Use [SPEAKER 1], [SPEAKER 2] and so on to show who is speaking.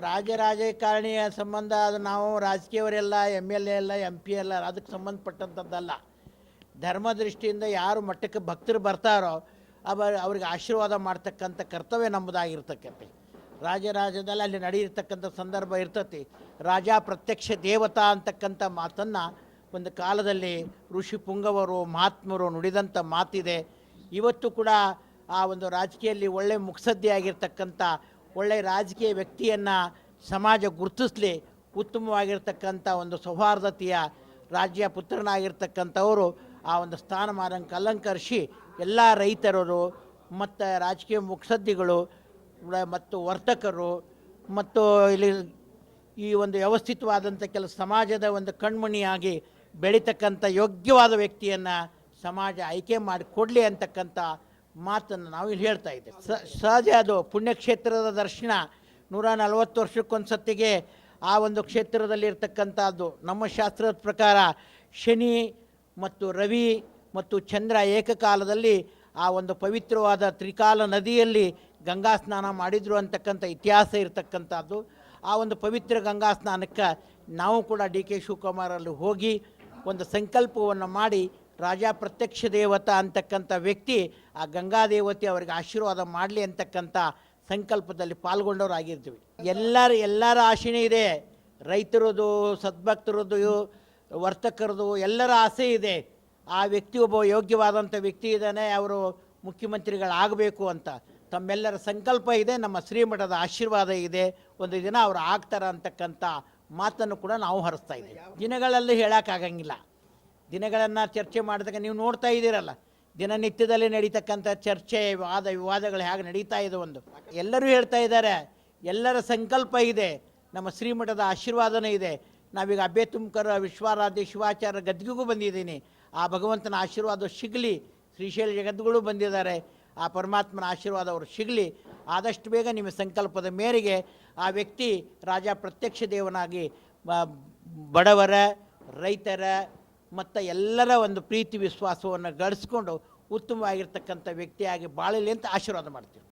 [SPEAKER 1] ರಾಜ ರಾಜಕಾರಣಿಯ ಸಂಬಂಧ, ಅದು ನಾವು ರಾಜಕೀಯವರೆಲ್ಲ ಎಂ ಎಲ್ ಎ ಎಲ್ಲ ಎಂ ಪಿ ಎಲ್ಲ, ಅದಕ್ಕೆ ಸಂಬಂಧಪಟ್ಟಂಥದ್ದಲ್ಲ. ಧರ್ಮ ದೃಷ್ಟಿಯಿಂದ ಯಾರು ಮಟ್ಟಕ್ಕೆ ಭಕ್ತರು ಬರ್ತಾರೋ, ಅವ ಅವ್ರಿಗೆ ಆಶೀರ್ವಾದ ಮಾಡ್ತಕ್ಕಂಥ ಕರ್ತವ್ಯ ನಮ್ಮದಾಗಿರ್ತಕ್ಕಂತೆ ರಾಜರಾಜದಲ್ಲಿ ಅಲ್ಲಿ ನಡೆಯಿರ್ತಕ್ಕಂಥ ಸಂದರ್ಭ ಇರ್ತತಿ. ರಾಜ ಪ್ರತ್ಯಕ್ಷ ದೇವತಾ ಅಂತಕ್ಕಂಥ ಮಾತನ್ನು ಒಂದು ಕಾಲದಲ್ಲಿ ಋಷಿ ಪುಂಗವರು, ಮಹಾತ್ಮರು ನುಡಿದಂಥ ಮಾತಿದೆ. ಇವತ್ತು ಕೂಡ ಆ ಒಂದು ರಾಜಕೀಯದಲ್ಲಿ ಒಳ್ಳೆ ಮುಕ್ಸದ್ದಿಯಾಗಿರ್ತಕ್ಕಂಥ ಒಳ್ಳೆ ರಾಜಕೀಯ ವ್ಯಕ್ತಿಯನ್ನು ಸಮಾಜ ಗುರುತಿಸಲಿ, ಉತ್ತಮವಾಗಿರ್ತಕ್ಕಂಥ ಒಂದು ಸೌಹಾರ್ದತೆಯ ರಾಜ್ಯ ಪುತ್ರನಾಗಿರ್ತಕ್ಕಂಥವರು ಆ ಒಂದು ಸ್ಥಾನಮಾನಕ್ಕೆ ಅಲಂಕರಿಸಿ ಎಲ್ಲ ರೈತರರು, ಮತ್ತು ರಾಜಕೀಯ ಮುಕ್ಸದ್ದಿಗಳು ವ- ಮತ್ತು ವರ್ತಕರು, ಮತ್ತು ಇಲ್ಲಿ ಈ ಒಂದು ವ್ಯವಸ್ಥಿತವಾದಂಥ ಕೆಲ ಸಮಾಜದ ಒಂದು ಕಣ್ಮಣಿಯಾಗಿ ಬೆಳೀತಕ್ಕಂಥ ಯೋಗ್ಯವಾದ ವ್ಯಕ್ತಿಯನ್ನು ಸಮಾಜ ಆಯ್ಕೆ ಮಾಡಿಕೊಡಲಿ ಅಂತಕ್ಕಂಥ ಮಾತನ್ನು ನಾವು ಇಲ್ಲಿ ಹೇಳ್ತಾ ಇದ್ದೇವೆ. ಸಹಜ ಅದು ಪುಣ್ಯಕ್ಷೇತ್ರದ ದರ್ಶನ ನೂರ ನಲವತ್ತು ವರ್ಷಕ್ಕೊಂದು ಸತ್ತಿಗೆ ಆ ಒಂದು ಕ್ಷೇತ್ರದಲ್ಲಿ ಕ್ಷೇತ್ರದಲ್ಲಿರ್ತಕ್ಕಂಥದ್ದು ನಮ್ಮ ಶಾಸ್ತ್ರದ ಪ್ರಕಾರ ಶನಿ ಮತ್ತು ರವಿ ಮತ್ತು ಚಂದ್ರ ಏಕಕಾಲದಲ್ಲಿ ಆ ಒಂದು ಪವಿತ್ರವಾದ ತ್ರಿಕಾಲ ನದಿಯಲ್ಲಿ ಗಂಗಾ ಸ್ನಾನ ಮಾಡಿದ್ರು ಅಂತಕ್ಕಂಥ ಇತಿಹಾಸ ಇರತಕ್ಕಂಥದ್ದು. ಆ ಒಂದು ಪವಿತ್ರ ಗಂಗಾ ಸ್ನಾನಕ್ಕೆ ನಾವು ಕೂಡ ಡಿ ಕೆ ಶಿವಕುಮಾರಲ್ಲಿ ಹೋಗಿ ಒಂದು ಸಂಕಲ್ಪವನ್ನು ಮಾಡಿ ರಾಜ ಪ್ರತ್ಯಕ್ಷ ದೇವತ ಅಂತಕ್ಕಂಥ ವ್ಯಕ್ತಿ ಆ ಗಂಗಾ ದೇವತೆ ಅವರಿಗೆ ಆಶೀರ್ವಾದ ಮಾಡಲಿ ಅಂತಕ್ಕಂಥ ಸಂಕಲ್ಪದಲ್ಲಿ ಪಾಲ್ಗೊಂಡವರಾಗಿರ್ತೀವಿ ಎಲ್ಲರ ಎಲ್ಲರ ಆಶೆನೇ ಇದೆ. ರೈತರದು, ಸದ್ಭಕ್ತರದು ವರ್ತಕರದು ಎಲ್ಲರ ಆಸೆ ಇದೆ. ಆ ವ್ಯಕ್ತಿ ಒಬ್ಬ ಯೋಗ್ಯವಾದಂಥ ವ್ಯಕ್ತಿ ಇದ್ದಾನೆ, ಅವರು ಮುಖ್ಯಮಂತ್ರಿಗಳಾಗಬೇಕು ಅಂತ. ತಮ್ಮೆಲ್ಲರ ಸಂಕಲ್ಪ ಇದೆ, ನಮ್ಮ ಶ್ರೀಮಠದ ಆಶೀರ್ವಾದ ಇದೆ. ಒಂದು ದಿನ ಅವರು ಆಗ್ತಾರೆ ಅಂತಕ್ಕಂಥ ಮಾತನ್ನು ಕೂಡ ನಾವು ಹರಿಸ್ತಾ ಇದ್ದೀವಿ. ದಿನಗಳಲ್ಲಿ ಹೇಳೋಕ್ಕಾಗಂಗಿಲ್ಲ. ದಿನಗಳನ್ನು ಚರ್ಚೆ ಮಾಡಿದಾಗ ನೀವು ನೋಡ್ತಾ ಇದ್ದೀರಲ್ಲ, ದಿನನಿತ್ಯದಲ್ಲಿ ನಡೀತಕ್ಕಂಥ ಚರ್ಚೆ, ವಾದ ವಿವಾದಗಳು ಹೇಗೆ ನಡೀತಾ ಇದೆ ಒಂದು. ಎಲ್ಲರೂ ಹೇಳ್ತಾ ಇದ್ದಾರೆ, ಎಲ್ಲರ ಸಂಕಲ್ಪ ಇದೆ, ನಮ್ಮ ಶ್ರೀಮಠದ ಆಶೀರ್ವಾದನೂ ಇದೆ. ನಾವೀಗ ಅಬ್ಬೆ ತುಮಕರ ವಿಶ್ವಾರಾಧ್ಯ ಶಿವಾಚಾರ್ಯ ಗದ್ದಿಗೂ ಬಂದಿದ್ದೀನಿ. ಆ ಭಗವಂತನ ಆಶೀರ್ವಾದ ಸಿಗಲಿ, ಶ್ರೀಶೈಲ ಜಗದ್ಗಳು ಬಂದಿದ್ದಾರೆ. ಆ ಪರಮಾತ್ಮನ ಆಶೀರ್ವಾದ ಅವರು ಸಿಗಲಿ. ಆದಷ್ಟು ಬೇಗ ನಿಮ್ಮ ಸಂಕಲ್ಪದ ಮೇರೆಗೆ ಆ ವ್ಯಕ್ತಿ ರಾಜ ಪ್ರತ್ಯಕ್ಷ ದೇವನಾಗಿ ಬಡವರ, ರೈತರ ಮತ್ತು ಎಲ್ಲರ ಒಂದು ಪ್ರೀತಿ ವಿಶ್ವಾಸವನ್ನು ಗಳಿಸ್ಕೊಂಡು ಉತ್ತಮವಾಗಿರ್ತಕ್ಕಂಥ ವ್ಯಕ್ತಿಯಾಗಿ ಬಾಳಲಿ ಅಂತ ಆಶೀರ್ವಾದ ಮಾಡ್ತೀವಿ.